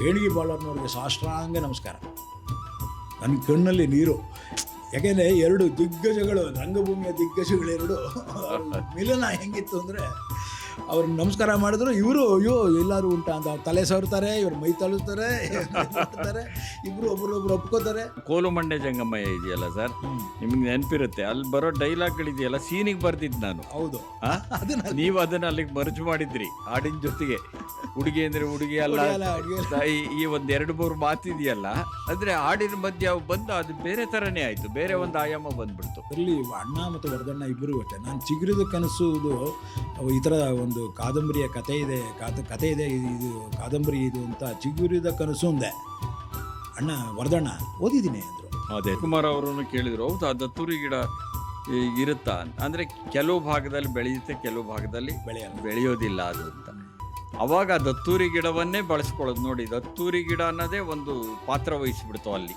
ವೇಣಿಗೆ ಬಾಳರ್ನವ್ರಿಗೆ ಸಾಷ್ಟ್ರಾಂಗ ನಮಸ್ಕಾರ. ನನ್ನ ಕಣ್ಣಲ್ಲಿ ನೀರು. ಯಾಕೆಂದರೆ ಎರಡು ದಿಗ್ಗಜಗಳು, ರಂಗಭೂಮಿಯ ದಿಗ್ಗಜಗಳೆರಡು. ಮಿಲನ ಹೆಂಗಿತ್ತು ಅಂದರೆ ಅವ್ರು ನಮಸ್ಕಾರ ಮಾಡಿದ್ರು ಇವರು ಅಯ್ಯೋ ಎಲ್ಲರೂ ಉಂಟಾ ಅಂತ ಅವ್ರು ತಲೆ ಸವರ್ತಾರೆ ಇವ್ರು ಮೈ ತಳಿಸ್ತಾರೆ ಇಬ್ರು ಇಬ್ಬರು ಒಬ್ರೊಬ್ರು ಒಪ್ಕೋತಾರೆ. ಕೋಲು ಮಂಡ್ಯ ಜಂಗಮ್ಮಯ ಇದೆಯಲ್ಲ ಸರ್? ನಿಮ್ಗೆ ನೆನಪಿರುತ್ತೆ ಅಲ್ಲಿ ಬರೋ ಡೈಲಾಗ್ಗಳಿದೆಯಲ್ಲ ಸೀನಿಗೆ ಬರ್ತಿದ್ದು ನಾನು. ಹೌದು. ನೀವು ಅದನ್ನ ಅಲ್ಲಿಗೆ ಮರ್ಜ್ ಮಾಡಿದ್ರಿ ಹಾಡಿನ ಜೊತೆಗೆ. ಹುಡುಗಿ ಅಂದ್ರೆ ಹುಡುಗಿ ಅಲ್ಲ. ಈ- ಒಂದು ಎರಡು ಮೂರು ಮಾತಿದೆಯಲ್ಲ ಅಂದ್ರೆ ಹಾಡಿನ ಮಧ್ಯೆ ಅವು ಬಂದು ಅದು ಬೇರೆ ತರನೇ ಆಯ್ತು ಬೇರೆ ಒಂದು ಆಯಾಮ ಬಂದ್ಬಿಡ್ತು. ಅಲ್ಲಿ ಅಣ್ಣ ಮತ್ತು ವರದಣ್ಣ ಇಬ್ಬರು ಅಷ್ಟೇ. ನಾನು ಚಿಗುರಿದ ಕನಸು ಈ ಥರ ಒಂದು ಕಾದಂಬರಿಯ ಕತೆ ಇದೆ ಕಾತ ಕತೆ ಇದೆ ಇದು ಇದು ಕಾದಂಬರಿ ಇದು ಅಂತ ಚಿಗುರಿದ ಕನಸು ಅಂದೆ ಅಣ್ಣ ವರದಣ್ಣ ಓದಿದ್ದೀನಿ ಅಂದರು. ಅದೇ. ಕುಮಾರ್ ಅವರನ್ನು ಕೇಳಿದ್ರು ಹೌದಾ ದತ್ತೂರಿ ಗಿಡ ಇರುತ್ತಾ? ಅಂದರೆ ಅಂದ್ರೆ ಕೆಲವು ಭಾಗದಲ್ಲಿ ಬೆಳೆಯುತ್ತೆ ಕೆಲವು ಭಾಗದಲ್ಲಿ ಬೆಳೆಯ ಬೆಳೆಯೋದಿಲ್ಲ ಅದು ಅಂತ. ಅವಾಗ ದತ್ತೂರಿ ಗಿಡವನ್ನೇ ಬಳಸ್ಕೊಳ್ಳೋದು. ನೋಡಿ ದತ್ತೂರಿ ಗಿಡ ಅನ್ನೋದೇ ಒಂದು ಪಾತ್ರ ವಹಿಸಿಬಿಡ್ತು ಅಲ್ಲಿ.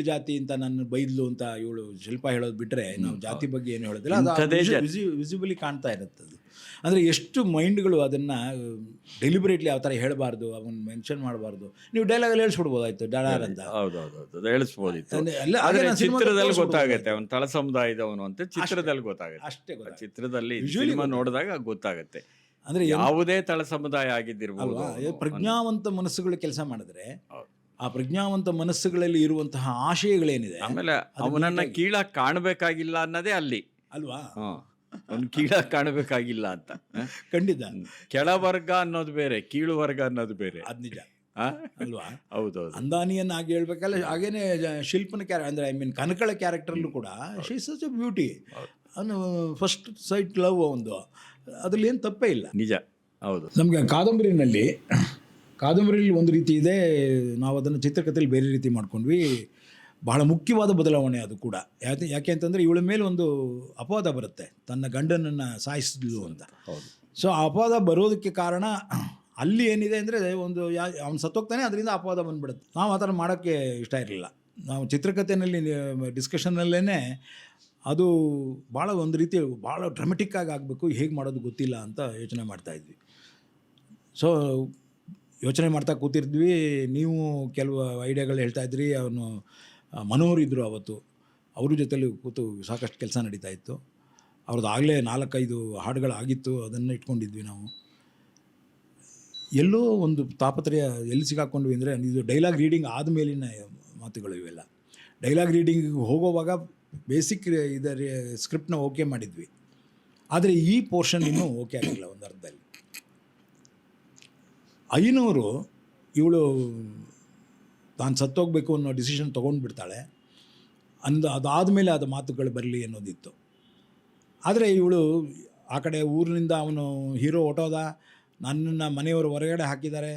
ಕೀಳು ಜಾತಿ ಅಂತ ನನ್ನ ಬೈದ್ಲು ಅಂತ ಇವಳು ಶಿಲ್ಪ ಹೇಳೋದು ಬಿಟ್ಟರೆ ನಾವು ಜಾತಿ ಬಗ್ಗೆ ಏನು ಹೇಳೋದಿಲ್ಲ. ಅದು ವಿಸಿಬಲಿ ಕಾಣ್ತಾ ಇರುತ್ತೆ ಅದು. ಅಂದರೆ ಎಷ್ಟು ಮೈಂಡ್ಗಳು ಅದನ್ನು ಡೆಲಿಬರೇಟ್ಲಿ ಯಾವ ಥರ ಹೇಳಬಾರ್ದು ಅವನ್ನ ಮೆನ್ಷನ್ ಮಾಡಬಾರ್ದು. ನೀವು ಡೈಲಾಗಲ್ಲಿ ಹೇಳಿಸ್ಬಿಡ್ಬೋದಾಯ್ತು ಡಾಡಾರ್ ಅಂತ. ಹೌದೌದು ಹೇಳಿಸ್ಬೋದಿತ್ತು. ಚಿತ್ರದಲ್ಲಿ ಗೊತ್ತಾಗುತ್ತೆ ಅವನು ತಳ ಸಮುದಾಯದವನು ಅಂತ ಚಿತ್ರದಲ್ಲಿ ಗೊತ್ತಾಗುತ್ತೆ. ಅಷ್ಟೇ. ಚಿತ್ರದಲ್ಲಿ ಸಿನಿಮಾ. ನೋಡಿದಾಗ ಗೊತ್ತಾಗುತ್ತೆ. ಅಂದರೆ ಯಾವುದೇ ತಳ ಸಮುದಾಯ ಆಗಿದ್ದಿರ್ಬೋದು ಪ್ರಜ್ಞಾವಂತ ಮನಸ್ಸುಗಳು ಕೆಲಸ ಮಾಡಿದ್ರೆ ಹೌದು. ಆ ಪ್ರಜ್ಞಾವಂತ ಮನಸ್ಸುಗಳಲ್ಲಿ ಇರುವಂತಹ ಆಶಯಗಳೇನಿದೆ ಆಮೇಲೆ ಅವನನ್ನ ಕೀಳಾಗಿ ಕಾಣಬೇಕಾಗಿಲ್ಲ ಅನ್ನೋದೇ ಅಲ್ಲಿ. ಅಲ್ವಾ? ಅವ್ನು ಕೀಳಾಗಿ ಕಾಣಬೇಕಾಗಿಲ್ಲ ಅಂತ? ಖಂಡಿತ. ಕೆಳವರ್ಗ ಅನ್ನೋದು ಬೇರೆ ಕೀಳು ವರ್ಗ ಅನ್ನೋದು ಬೇರೆ. ಅದು ನಿಜ? ಅಲ್ವಾ? ಹೌದು ಅಂದಾನಿಯನ್ನು ಆಗಿ ಹೇಳ್ಬೇಕಲ್ಲ ಹಾಗೇನೆ ಶಿಲ್ಪನ ಕ್ಯಾರ ಅಂದರೆ ಐ ಮೀನ್ ಕನಕಳ ಕ್ಯಾರೆಕ್ಟರ್ಲ್ಲೂ ಕೂಡ ಶಿ ಸಚ್ ಎ ಬ್ಯೂಟಿ. ಅವನು ಫಸ್ಟ್ ಸೈಟ್ ಲವ್ ಒಂದು ಅದ್ರಲ್ಲಿ ಏನು ತಪ್ಪೇ ಇಲ್ಲ. ನಿಜ. ಹೌದು. ನಮಗೆ ಕಾದಂಬರಿನಲ್ಲಿ ಕಾದಂಬರಿಯಲ್ಲಿ ಒಂದು ರೀತಿ ಇದೆ ನಾವು ಅದನ್ನು ಚಿತ್ರಕಥೆಯಲ್ಲಿ ಬೇರೆ ರೀತಿ ಮಾಡ್ಕೊಂಡ್ವಿ. ಬಹಳ ಮುಖ್ಯವಾದ ಬದಲಾವಣೆ ಅದು ಕೂಡ. ಯಾಕೆ ಯಾಕೆ ಅಂತಂದರೆ ಇವಳ ಮೇಲೆ ಒಂದು ಅಪವಾದ ಬರುತ್ತೆ. ತನ್ನ ಗಂಡನನ್ನು ಸಾಯಿಸಿದ್ಲು ಅಂತ. ಹೌದು. ಸೊ ಆ ಅಪವಾದ ಬರೋದಕ್ಕೆ ಕಾರಣ ಅಲ್ಲಿ ಏನಿದೆ ಅಂದರೆ ಒಂದು ಯಾ ಅವ್ನು ಸತ್ತೋಗ್ತಾನೆ ಅದರಿಂದ ಅಪವಾದ ಬಂದ್ಬಿಡುತ್ತೆ. ನಾವು ಆ ಥರ ಮಾಡೋಕ್ಕೆ ಇಷ್ಟ ಇರಲಿಲ್ಲ. ನಾವು ಚಿತ್ರಕಥೆಯಲ್ಲಿ ಡಿಸ್ಕಷನ್ನಲ್ಲೇ ಅದು ಭಾಳ ಒಂದು ರೀತಿ ಭಾಳ ಡ್ರಮೆಟಿಕ್ಕಾಗಿ ಆಗಬೇಕು ಹೇಗೆ ಮಾಡೋದು ಗೊತ್ತಿಲ್ಲ ಅಂತ ಯೋಚನೆ ಮಾಡ್ತಾಯಿದ್ವಿ ಸೊ ಯೋಚನೆ ಮಾಡ್ತಾ ಕೂತಿದ್ವಿ ನೀವು ಕೆಲವು ಐಡಿಯಾಗಳು ಹೇಳ್ತಾ ಇದ್ರಿ, ಅವನು ಇದ್ದರು ಅವತ್ತು. ಅವ್ರ ಜೊತೆಲಿ ಕೂತು ಸಾಕಷ್ಟು ಕೆಲಸ ನಡೀತಾ ಇತ್ತು. ಅವ್ರದ್ದು ಆಗಲೇ ನಾಲ್ಕೈದು ಹಾಡುಗಳಾಗಿತ್ತು ಅದನ್ನು ಇಟ್ಕೊಂಡಿದ್ವಿ ನಾವು. ಎಲ್ಲೋ ಒಂದು ತಾಪತ್ರಯ ಎಲ್ಲಿ ಸಿಗಾಕೊಂಡ್ವಿ ಅಂದರೆ, ಇದು ಡೈಲಾಗ್ ರೀಡಿಂಗ್ ಆದಮೇಲಿನ ಮಾತುಗಳು ಇವೆಲ್ಲ. ಡೈಲಾಗ್ ರೀಡಿಂಗ್ ಹೋಗೋವಾಗ ಬೇಸಿಕ್ ಇದರ, ಸ್ಕ್ರಿಪ್ಟ್ನ ಓಕೆ ಮಾಡಿದ್ವಿ. ಆದರೆ ಈ ಪೋರ್ಷನ್ ಇನ್ನೂ ಓಕೆ ಆಗಿಲ್ಲ ಒಂದು ಅರ್ಧದಲ್ಲಿ ಐನೂರು ಇವಳು ತಾನು ಸತ್ತೋಗಬೇಕು ಅನ್ನೋ ಡಿಸಿಷನ್ ತೊಗೊಂಡ್ಬಿಡ್ತಾಳೆ. ಅಂದ ಅದಾದಮೇಲೆ ಅದು ಮಾತುಗಳು ಬರಲಿ ಅನ್ನೋದಿತ್ತು. ಆದರೆ ಇವಳು ಆ ಕಡೆ ಊರಿನಿಂದ ಅವನು ಹೀರೋ ಹೊಟ್ಟೋದ ನನ್ನನ್ನು ಮನೆಯವರು ಹೊರಗಡೆ ಹಾಕಿದ್ದಾರೆ,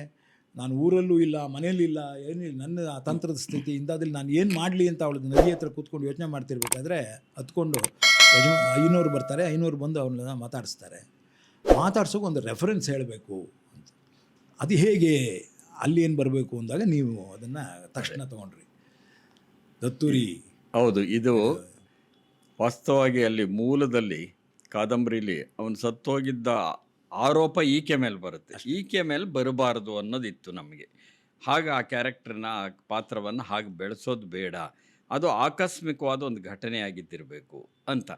ನಾನು ಊರಲ್ಲೂ ಇಲ್ಲ ಮನೆಯಲ್ಲಿಲ್ಲ ಏನಿಲ್ಲ, ನನ್ನ ತಂತ್ರದ ಸ್ಥಿತಿ, ಇಂಥದ್ರಲ್ಲಿ ನಾನು ಏನು ಮಾಡಲಿ ಅಂತ ಅವಳು ನದಿ ಹತ್ರ ಕೂತ್ಕೊಂಡು ಯೋಚನೆ ಮಾಡ್ತಿರ್ಬೇಕಾದ್ರೆ ಹತ್ಕೊಂಡು ಐನೂರು ಬರ್ತಾರೆ, ಐನೂರು ಬಂದು ಅವನ್ನ ಮಾತಾಡಿಸ್ತಾರೆ. ಮಾತಾಡ್ಸೋಕೆ ಒಂದು ರೆಫರೆನ್ಸ್ ಹೇಳಬೇಕು. ಅದು ಹೇಗೆ ಅಲ್ಲಿ ಏನು ಬರಬೇಕು ಅಂದಾಗ ನೀವು ಅದನ್ನು ತಕ್ಷಣ ತಗೊಂಡ್ರಿ. ದತ್ತೂರಿ. ಹೌದು ಇದು ವಾಸ್ತವವಾಗಿ ಅಲ್ಲಿ ಮೂಲದಲ್ಲಿ ಕಾದಂಬರಿಲಿ ಅವನು ಸತ್ತೋಗಿದ್ದ ಆರೋಪ ಈಕೆ ಮೇಲೆ ಬರುತ್ತೆ. ಈಕೆ ಮೇಲೆ ಬರಬಾರದು ಅನ್ನೋದಿತ್ತು ನಮಗೆ. ಹಾಗೆ ಆ ಕ್ಯಾರೆಕ್ಟರ್ನ ಆ ಪಾತ್ರವನ್ನು ಹಾಗೆ ಬೆಳೆಸೋದು ಬೇಡ. ಅದು ಆಕಸ್ಮಿಕವಾದ ಒಂದು ಘಟನೆ ಆಗಿದ್ದಿರಬೇಕು ಅಂತ.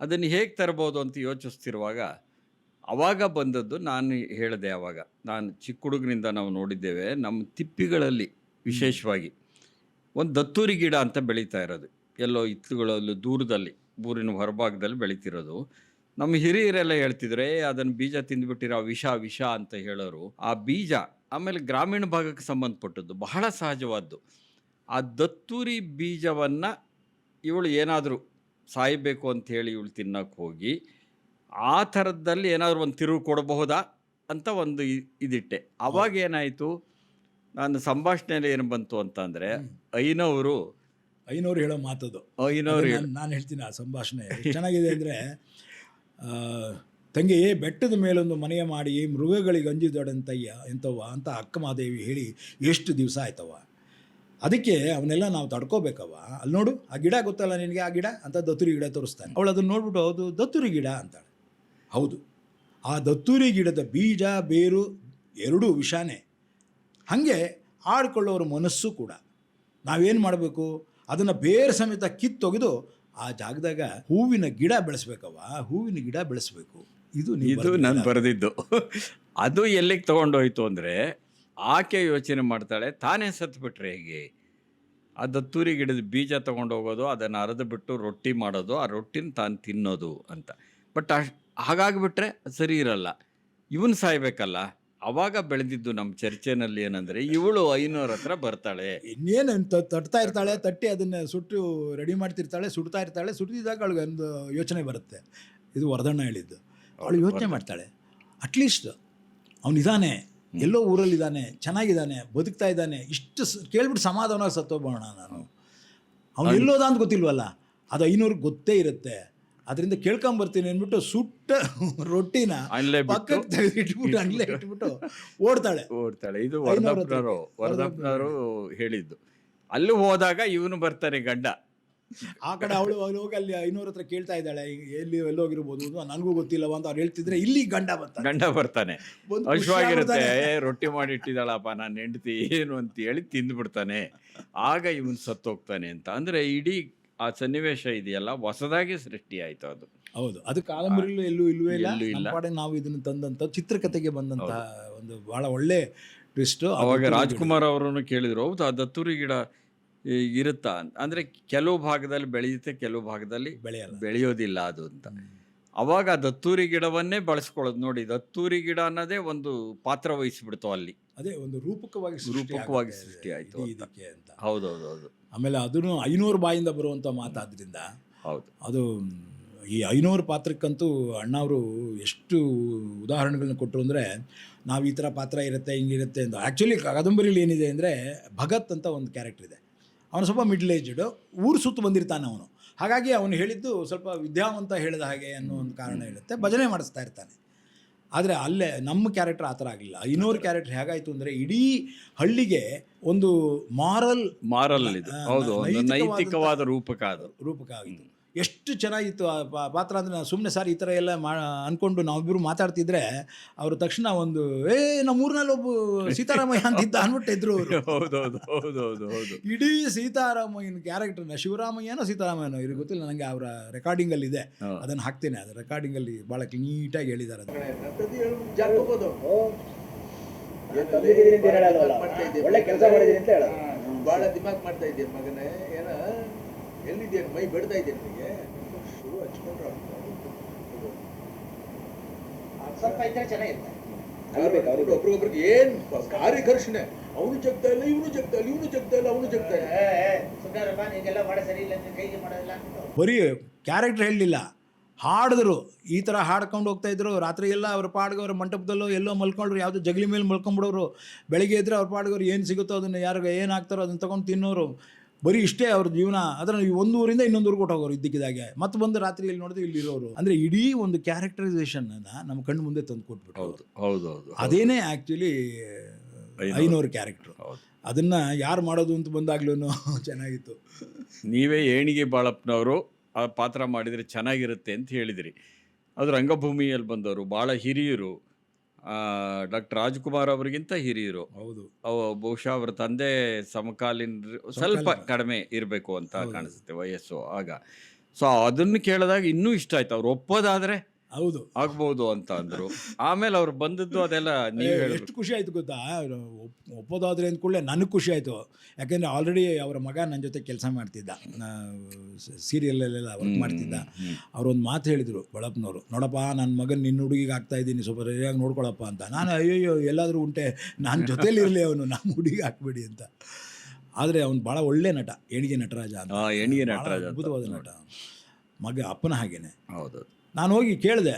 ಅದನ್ನು ಹೇಗೆ ತರ್ಬೋದು ಅಂತ ಯೋಚಿಸ್ತಿರುವಾಗ ಅವಾಗ ಬಂದದ್ದು ನಾನು ಹೇಳಿದೆ ಆವಾಗ ನಾನು ಚಿಕ್ಕ ಹುಡುಗನಿಂದ ನಾವು ನೋಡಿದ್ದೇವೆ, ನಮ್ಮ ತಿಪ್ಪಿಗಳಲ್ಲಿ ವಿಶೇಷವಾಗಿ ಒಂದು ದತ್ತೂರಿ ಗಿಡ ಅಂತ ಬೆಳೀತಾ ಇರೋದು. ಎಲ್ಲೋ ಇತ್ತುಗಳಲ್ಲಿ ದೂರದಲ್ಲಿ, ಊರಿನ ಹೊರಭಾಗದಲ್ಲಿ ಬೆಳೀತಿರೋದು. ನಮ್ಮ ಹಿರಿಯರೆಲ್ಲ ಹೇಳ್ತಿದ್ರೆ ಅದನ್ನು ಬೀಜ ತಿಂದ್ಬಿಟ್ಟಿರೋ ವಿಷ ವಿಷ ಅಂತ ಹೇಳೋರು. ಆ ಬೀಜ ಆಮೇಲೆ ಗ್ರಾಮೀಣ ಭಾಗಕ್ಕೆ ಸಂಬಂಧಪಟ್ಟದ್ದು, ಬಹಳ ಸಹಜವಾದ್ದು. ಆ ದತ್ತೂರಿ ಬೀಜವನ್ನು ಇವಳು ಏನಾದರೂ ಸಾಯಬೇಕು ಅಂತ ಹೇಳಿ ಇವಳು ತಿನ್ನಕ್ಕೆ ಹೋಗಿ ಆ ಥರದ್ದಲ್ಲಿ ಏನಾದರೂ ಒಂದು ತಿರುವು ಕೊಡಬಹುದಾ ಅಂತ ಒಂದು ಇದಿಟ್ಟೆ. ಅವಾಗ ಏನಾಯಿತು? ನಾನು ಸಂಭಾಷಣೆಯಲ್ಲಿ ಏನು ಬಂತು ಅಂತಂದರೆ ಐನವರು ಐನವರು ಹೇಳೋ ಮಾತದು. ಐನವರು ನಾನು ಹೇಳ್ತೀನಿ ಆ ಸಂಭಾಷಣೆ. ಚೆನ್ನಾಗಿದೆ ಅಂದರೆ ತಂಗಿ ಬೆಟ್ಟದ ಮೇಲೊಂದು ಮನೆಯ ಮಾಡಿ ಮೃಗಗಳಿಗೆ ಅಂಜಿದೊಡಂತಯ್ಯ ಎಂತವ್ವ ಅಂತ ಅಕ್ಕ ಮಾದೇವಿ ಹೇಳಿ ಎಷ್ಟು ದಿವಸ ಆಯ್ತವ ಅದಕ್ಕೆ ಅವನ್ನೆಲ್ಲ ನಾವು ತಡ್ಕೋಬೇಕವ್ವ. ಅಲ್ಲಿ ನೋಡು ಆ ಗಿಡ ಗೊತ್ತಲ್ಲ ನಿನಗೆ ಆ ಗಿಡ? ಅಂತ ದತ್ತುರಿ ಗಿಡ ತೋರಿಸ್ತಾನೆ. ಅವಳು ಅದನ್ನು ನೋಡ್ಬಿಟ್ಟು ಹೌದು ದತ್ತುರಿ ಗಿಡ ಅಂತಾಳೆ. ಹೌದು. ಆ ದತ್ತೂರಿ ಗಿಡದ ಬೀಜ ಬೇರು ಎರಡೂ ವಿಷಾನೇ. ಹಾಗೆ ಆಡ್ಕೊಳ್ಳೋರ ಮನಸ್ಸು ಕೂಡ. ನಾವೇನು ಮಾಡಬೇಕು? ಅದನ್ನು ಬೇರೆ ಸಮೇತ ಕಿತ್ತೊಗೆದು ಆ ಜಾಗದಾಗ ಹೂವಿನ ಗಿಡ ಬೆಳೆಸ್ಬೇಕವ್ವ? ಹೂವಿನ ಗಿಡ ಬೆಳೆಸ್ಬೇಕು. ಇದು ಇದು ನಾನು ಬರೆದಿದ್ದು. ಅದು ಎಲ್ಲಿಗೆ ತೊಗೊಂಡೋಯ್ತು ಅಂದರೆ ಆಕೆ ಯೋಚನೆ ಮಾಡ್ತಾಳೆ ತಾನೇ ಸತ್ಬಿಟ್ರೆ ಹೇಗೆ? ಆ ದತ್ತೂರಿ ಗಿಡದ ಬೀಜ ತೊಗೊಂಡೋಗೋದು ಹೋಗೋದು ಅದನ್ನು ಅರೆದು ಬಿಟ್ಟು ರೊಟ್ಟಿ ಮಾಡೋದು ಆ ರೊಟ್ಟಿನ ತಾನು ತಿನ್ನೋದು ಅಂತ. ಬಟ್ ಅಷ್ಟು ಹಾಗಾಗಿಬಿಟ್ರೆ ಸರಿ ಇರಲ್ಲ. ಇವನು ಸಾಯ್ಬೇಕಲ್ಲ. ಅವಾಗ ಬೆಳೆದಿದ್ದು ನಮ್ಮ ಚರ್ಚೆನಲ್ಲಿ ಏನಂದ್ರೆ ಇವಳು ಐನೂರ ಹತ್ರ ಬರ್ತಾಳೆ. ಇನ್ನೇನು ತ- ತಟ್ತಾ ಇರ್ತಾಳೆ ತಟ್ಟಿ ಅದನ್ನ ಸುಟ್ಟು ರೆಡಿ ಮಾಡ್ತಿರ್ತಾಳೆ ಸುಡ್ತಾ ಇರ್ತಾಳೆ ಸುಟ್ಟಿದಾಗ ಅವಳಿಗೆ ಒಂದು ಯೋಚನೆ ಬರುತ್ತೆ. ಇದು ವರದಣ್ಣ ಹೇಳಿದ್ದು. ಅವಳು ಯೋಚನೆ ಮಾಡ್ತಾಳೆ. ಅಟ್ಲೀಸ್ಟ್ ಅವನಿದ್ದಾನೆ ಎಲ್ಲೋ ಊರಲ್ಲಿದ್ದಾನೆ ಚೆನ್ನಾಗಿದ್ದಾನೆ ಬದುಕ್ತಾ ಇದ್ದಾನೆ ಇಷ್ಟು ಸ- ಕೇಳ್ಬಿಟ್ಟು ಸಮಾಧಾನವಾಗಿ ಸತ್ತೋಗೋಣ ನಾನು. ಅವ್ನು ಎಲ್ಲೋದ ಅಂತ ಗೊತ್ತಿಲ್ವಲ್ಲ? ಅದು ಐನೂರಿಗೆ ಗೊತ್ತೇ ಇರುತ್ತೆ. ಅದರಿಂದ ಕೇಳ್ಕೊಂಬರ್ತೀನಿ ಅಂದ್ಬಿಟ್ಟು ಸುಟ್ಟ ರೊಟ್ಟಿನ ಪಕ್ಕಕ್ಕೆ ತೆಗ್ದು ಇಟ್ಬಿಟ್ಟು ಅಲ್ಲೇ ಇಟ್ಬಿಟ್ಟು ಓಡ್ತಾಳೆ. ಓಡ್ತಾಳೆ. ಇದು ಐನೂರ ವರದಪ್ಪನವರು ವರದಪ್ಪನವರು ಹೇಳಿದ್ದು. ಅಲ್ಲಿ ಹೋದಾಗ ಇವನು ಬರ್ತಾನೆ ಗಂಡ. ಆ ಕಡೆ ಅವಳು ಅವಳು ಹೋಗಿ ಅಲ್ಲಿ ಐನೂರ ಹತ್ರ ಕೇಳ್ತಾ ಇದ್ದಾಳೆ ಎಲ್ಲಿ ಎಲ್ಲೋಗಿರ್ಬೋದು ನನಗೂ ಗೊತ್ತಿಲ್ಲವ ಅಂತ ಅವ್ರು ಹೇಳ್ತಿದ್ರೆ ಇಲ್ಲಿ ಗಂಡ ಬರ್ತಾನೆ. ಗಂಡ ಬರ್ತಾನೆ. ಏ ರೊಟ್ಟಿ ಮಾಡಿ ಇಟ್ಟಿದ್ದಾಳಪ್ಪ ನಾನು ಹೆಂಡತಿ ಏನು? ಅಂತ ಹೇಳಿ ತಿಂದ್ಬಿಡ್ತಾನೆ. ಆಗ ಇವನು ಸತ್ತೋಗ್ತಾನೆ ಅಂತ. ಅಂದ್ರೆ ಇಡೀ ಆ ಸನ್ನಿವೇಶ ಇದೆಯಲ್ಲ ಹೊಸದಾಗಿ ಸೃಷ್ಟಿ ಆಯ್ತು ಅದು. ಹೌದು. ಅದು ಕಾದಂಬರಿಲೂ ಎಲ್ಲೂ ಇಲ್ಲವೇ ಇಲ್ಲ. ಎಲ್ಲೂ ಇಲ್ಲ. ನಮ್ಮ ಪಾಡಿಗೆ ನಾವು ಇದನ್ನು ತಂದಂತ ಚಿತ್ರಕಥೆಗೆ ಬಂದಂತ ಒಂದು ಬಹಳ ಒಳ್ಳೆ ಟ್ವಿಸ್ಟ್. ಅವಾಗ ರಾಜ್ಕುಮಾರ್ ಅವರನ್ನು ಕೇಳಿದ್ರು ಹೌದು ಆ ದತ್ತೂರಿ ಗಿಡ ಈ ಇರುತ್ತಾ ಅಂತ. ಅಂದ್ರೆ ಕೆಲವು ಭಾಗದಲ್ಲಿ ಬೆಳೆಯುತ್ತೆ ಕೆಲವು ಭಾಗದಲ್ಲಿ ಬೆಳೆಯಲ್ಲ. ಬೆಳೆಯೋದಿಲ್ಲ ಅದು ಅಂತ. ಅವಾಗ ಆ ದತ್ತೂರಿ ಗಿಡವನ್ನೇ ಬಳಸ್ಕೊಳ್ಳೋದು ನೋಡಿ ದತ್ತೂರಿ ಗಿಡ ಅನ್ನೋದೇ ಒಂದು ಪಾತ್ರ ವಹಿಸಿಬಿಡ್ತು ಅಲ್ಲಿ. ಅದೇ ಒಂದು ರೂಪಕವಾಗಿ ಸೃಷ್ಟಿ ರೂಪಕವಾಗಿ ಆಗುತ್ತೆ ಸೃಷ್ಟಿ ಆಯ್ತು ಇಡೀ ಅಂತ. ಇದಕ್ಕೆ ಅಂತ. ಹೌದೌದು ಹೌದು ಆಮೇಲೆ ಅದನ್ನು ಐನೂರು ಬಾಯಿಂದ ಬರುವಂಥ ಮಾತಾದ್ರಿಂದ ಹೌದು. ಅದು ಈ ಐನೂರು ಪಾತ್ರಕ್ಕಂತೂ ಅಣ್ಣವರು ಎಷ್ಟು ಉದಾಹರಣೆಗಳನ್ನ ಕೊಟ್ಟರು ಅಂದರೆ ನಾವು ಈ ಥರ ಪಾತ್ರ ಇರುತ್ತೆ ಹಿಂಗಿರುತ್ತೆ ಅಂತ. ಆ್ಯಕ್ಚುಲಿ ಕಾದಂಬರಿಲಿ ಏನಿದೆ ಅಂದರೆ ಭಗತ್ ಅಂತ ಒಂದು ಕ್ಯಾರೆಕ್ಟರ್ ಇದೆ. ಅವನು ಸ್ವಲ್ಪ ಮಿಡ್ಲ್ ಏಜ್ಡು ಊರು ಸುತ್ತು ಬಂದಿರ್ತಾನೆ ಅವನು. ಹಾಗಾಗಿ ಅವನು ಹೇಳಿದ್ದು ಸ್ವಲ್ಪ ವಿದ್ಯಾವಂತ ಹೇಳಿದ ಹಾಗೆ ಅನ್ನೋ ಒಂದು ಕಾರಣ ಇರುತ್ತೆ. ಭಜನೆ ಮಾಡಿಸ್ತಾ ಇರ್ತಾನೆ. ಆದರೆ ಅಲ್ಲೇ ನಮ್ಮ ಕ್ಯಾರೆಕ್ಟರ್ ಆ ಥರ ಆಗಲಿಲ್ಲ. ಇನ್ನೋರ್ ಕ್ಯಾರೆಕ್ಟರ್ ಹೇಗಾಯಿತು ಅಂದರೆ ಇಡೀ ಹಳ್ಳಿಗೆ ಒಂದು ಮಾರಲ್ ಮಾರಲ್ ಇದು. ಹೌದು ನೈತಿಕವಾದ ರೂಪಕ ಅದು. ರೂಪಕ ಆಗಿತ್ತು. ಎಷ್ಟು ಚೆನ್ನಾಗಿತ್ತು ಆ ಪಾ- ಪಾತ್ರ ಅಂದರೆ ನಾನು ಸುಮ್ಮನೆ ಸರ್ ಈ ಥರ ಎಲ್ಲ ಮಾ ಅಂದ್ಕೊಂಡು ನಾವಿಬ್ಬರು ಮಾತಾಡ್ತಿದ್ರೆ ಅವರು ತಕ್ಷಣ ಒಂದು ಏ ನಮ್ಮ ಊರಿನಲ್ಲಿ ಒಬ್ಬ ಸೀತಾರಾಮಯ್ಯ ಅಂತಿದ್ದ ಅಂದ್ಬಿಟ್ಟು ಇದ್ರು ಅವರು. ಹೌದೌದು ಹೌದೌದು ಹೌದು. ಇಡೀ ಸೀತಾರಾಮಯ್ಯನ ಕ್ಯಾರೆಕ್ಟರ್ನ ಶಿವರಾಮಯ್ಯನೋ ಸೀತಾರಾಮಯ್ಯನೋ ಇವ್ರಿಗೆ ಗೊತ್ತಿಲ್ಲ ನನಗೆ ಅವರ ರೆಕಾರ್ಡಿಂಗಲ್ಲಿ ಇದೆ. ಅದನ್ನು ಹಾಕ್ತೇನೆ ಅದು ರೆಕಾರ್ಡಿಂಗಲ್ಲಿ ಭಾಳ ನೀಟಾಗಿ ಹೇಳಿದ್ದಾರೆ ಅದು ಒಳ್ಳೆ ಕೆಲಸ ಮಾಡಿದೀನಿ ಅಂತ ಹೇಳ ಬಹಳ ದಿಮಾಗ್ ಮಾಡ್ತಾ ಇದ್ದೀನಿ ಮಗನೇ. ಏನ ಎಲ್ಲಿದ್ದೀಯ ಮೈ ಬೆಡ್ತಾ ಇದೆ ನಿಮಗೆ? ಶುರು ಹಚ್ಕೊಂಡ್ರ ಸ್ವಲ್ಪ ಇದ್ರೆ ಚೆನ್ನಾಗಿರುತ್ತೆ ಒಬ್ರಿಗೊಬ್ರಿಗೆ ಏನ್ ಭಾರಿ ಘರ್ಷಣೆ ಅವನು ಜಗ್ತಾ ಇಲ್ಲ ಇವನು ಜಗ್ತಾ ಇಲ್ಲ ಇವನು ಜಗ್ತಾ ಇಲ್ಲ ಅವನು ಜಗ್ತಾ ಇಲ್ಲ ಬರೀ ಕ್ಯಾರೆಕ್ಟರ್ ಹೇಳಲಿಲ್ಲ ಹಾಡಿದ್ರು ಈ ಥರ ಹಾಡ್ಕೊಂಡು ಹೋಗ್ತಾ ಇದ್ರು ರಾತ್ರಿ ಎಲ್ಲ ಅವ್ರ ಪಾಡ್ಗೆ ಅವ್ರ ಮಂಟಪದಲ್ಲೋ ಎಲ್ಲೋ ಮಲ್ಕೊಂಡ್ರು ಯಾವುದೋ ಜಗಲಿ ಮೇಲೆ ಮಲ್ಕೊಂಡ್ಬಿಡೋರು ಬೆಳಿಗ್ಗೆ ಇದ್ರೆ ಅವ್ರ ಪಾಡ್ಗವ್ರು ಏನು ಸಿಗುತ್ತೋ ಅದನ್ನು ಯಾರಿಗೋ ಏನು ಹಾಕ್ತಾರೋ ಅದನ್ನು ತೊಗೊಂಡು ತಿನ್ನೋರು ಬರೀ ಇಷ್ಟೇ ಅವ್ರ ಜೀವನ. ಅದರ ಒಂದು ಊರಿಂದ ಇನ್ನೊಂದು ಊರಿಗೆ ಕೊಟ್ಟೋಗೋರು ಇದ್ದಕ್ಕಿದ್ದಾಗೆ. ಮತ್ತೆ ಬಂದು ರಾತ್ರಿ ಇಲ್ಲಿ ನೋಡಿದ್ರೆ ಇಲ್ಲಿ ಇರೋರು ಅಂದ್ರೆ ಇಡೀ ಒಂದು ಕ್ಯಾರೆಕ್ಟರೈಸೇಷನನ್ನು ನಮ್ಮ ಕಣ್ಣು ಮುಂದೆ ತಂದು ಕೊಟ್ಬಿಟ್ಟು. ಹೌದು ಹೌದು ಹೌದು ಅದೇನೇ ಆ್ಯಕ್ಚುಲಿ ಐನೂರು. ಕ್ಯಾರೆಕ್ಟರ್ ಅದನ್ನು ಯಾರು ಮಾಡೋದು ಅಂತ ಬಂದಾಗ್ಲೂ ಚೆನ್ನಾಗಿತ್ತು. ನೀವೇ ಏಣಿಗೆ ಬಾಳಪ್ಪನವರು ಆ ಪಾತ್ರ ಮಾಡಿದರೆ ಚೆನ್ನಾಗಿರುತ್ತೆ ಅಂತ ಹೇಳಿದಿರಿ. ಅದು ರಂಗಭೂಮಿಯಲ್ಲಿ ಬಂದವರು ಭಾಳ ಹಿರಿಯರು ಡಾಕ್ಟರ್ ರಾಜ್ಕುಮಾರ್ ಅವರಿಗಿಂತ ಹಿರಿಯರು. ಹೌದು. ಅವ ಬಹುಶಃ ಅವರ ತಂದೆ ಸಮಕಾಲೀನ ಸ್ವಲ್ಪ ಕಡಿಮೆ ಇರಬೇಕು ಅಂತ ಕಾಣಿಸುತ್ತೆ ವಯಸ್ಸು ಆಗ. ಸೊ ಅದನ್ನು ಕೇಳಿದಾಗ ಇನ್ನೂ ಇಷ್ಟ ಆಯ್ತು. ಅವ್ರು ಒಪ್ಪೋದಾದ್ರೆ ಹೌದು. ಆಗ್ಬಹುದು ಅಂತ ಅಂದ್ರು. ಆಮೇಲೆ ಅವ್ರು ಬಂದದ್ದು ಅದೆಲ್ಲ ನೀವು ಹೇಳಿ ಎಷ್ಟು ಖುಷಿ ಆಯ್ತು ಗೊತ್ತಾ? ಒಪ್ಪೋದಾದ್ರೆ ಒಪ್- ಒಪ್ಪೋದಾದ್ರೆ ಅಂದ್ಕೂಡಲೇ ನನಗೆ ಖುಷಿ ಆಯಿತು. ಯಾಕಂದ್ರೆ ಆಲ್ರೆಡಿ ಅವರ ಮಗ ನನ್ನ ಜೊತೆ ಕೆಲಸ ಮಾಡ್ತಿದ್ದ. ಸೀರಿಯಲಲ್ಲೆಲ್ಲ ವರ್ಕ್ ಮಾಡ್ತಿದ್ದ. ಅವ್ರೊಂದು ಮಾತು ಹೇಳಿದರು ಬಳಪ್ಪನವರು ನೋಡಪ್ಪ ನನ್ನ ಮಗನ ನಿನ್ನ ಹುಡುಗಿಗೆ ಆಗ್ತಾ ಇದ್ದೀನಿ ಸ್ವಲ್ಪ ಸರಿಯಾಗಿ ನೋಡ್ಕೊಳಪ್ಪ ಅಂತ. ನಾನು ಅಯ್ಯೋ ಎಲ್ಲಾದರೂ ಉಂಟೆ. ನಾನು ಇರ್ಲಿ ಅವನು ನಮ್ಮ ಹುಡುಗಿಗೆ ಹಾಕ್ಬೇಡಿ ಅಂತ. ಆದರೆ ಅವ್ನು ಭಾಳ ಒಳ್ಳೆ ನಟ ಏಣಿಗೆ ನಟರಾಜ ಅಂತ. ಆ, ಭಾಳ ನಟರಾಜ ಅಂತ. ಅದ್ಭುತವಾದ ನಟ. ಮಗ ಅಪ್ಪನ ಹಾಗೇನೆ. ಹೌದು ನಾನು ಹೋಗಿ ಕೇಳಿದೆ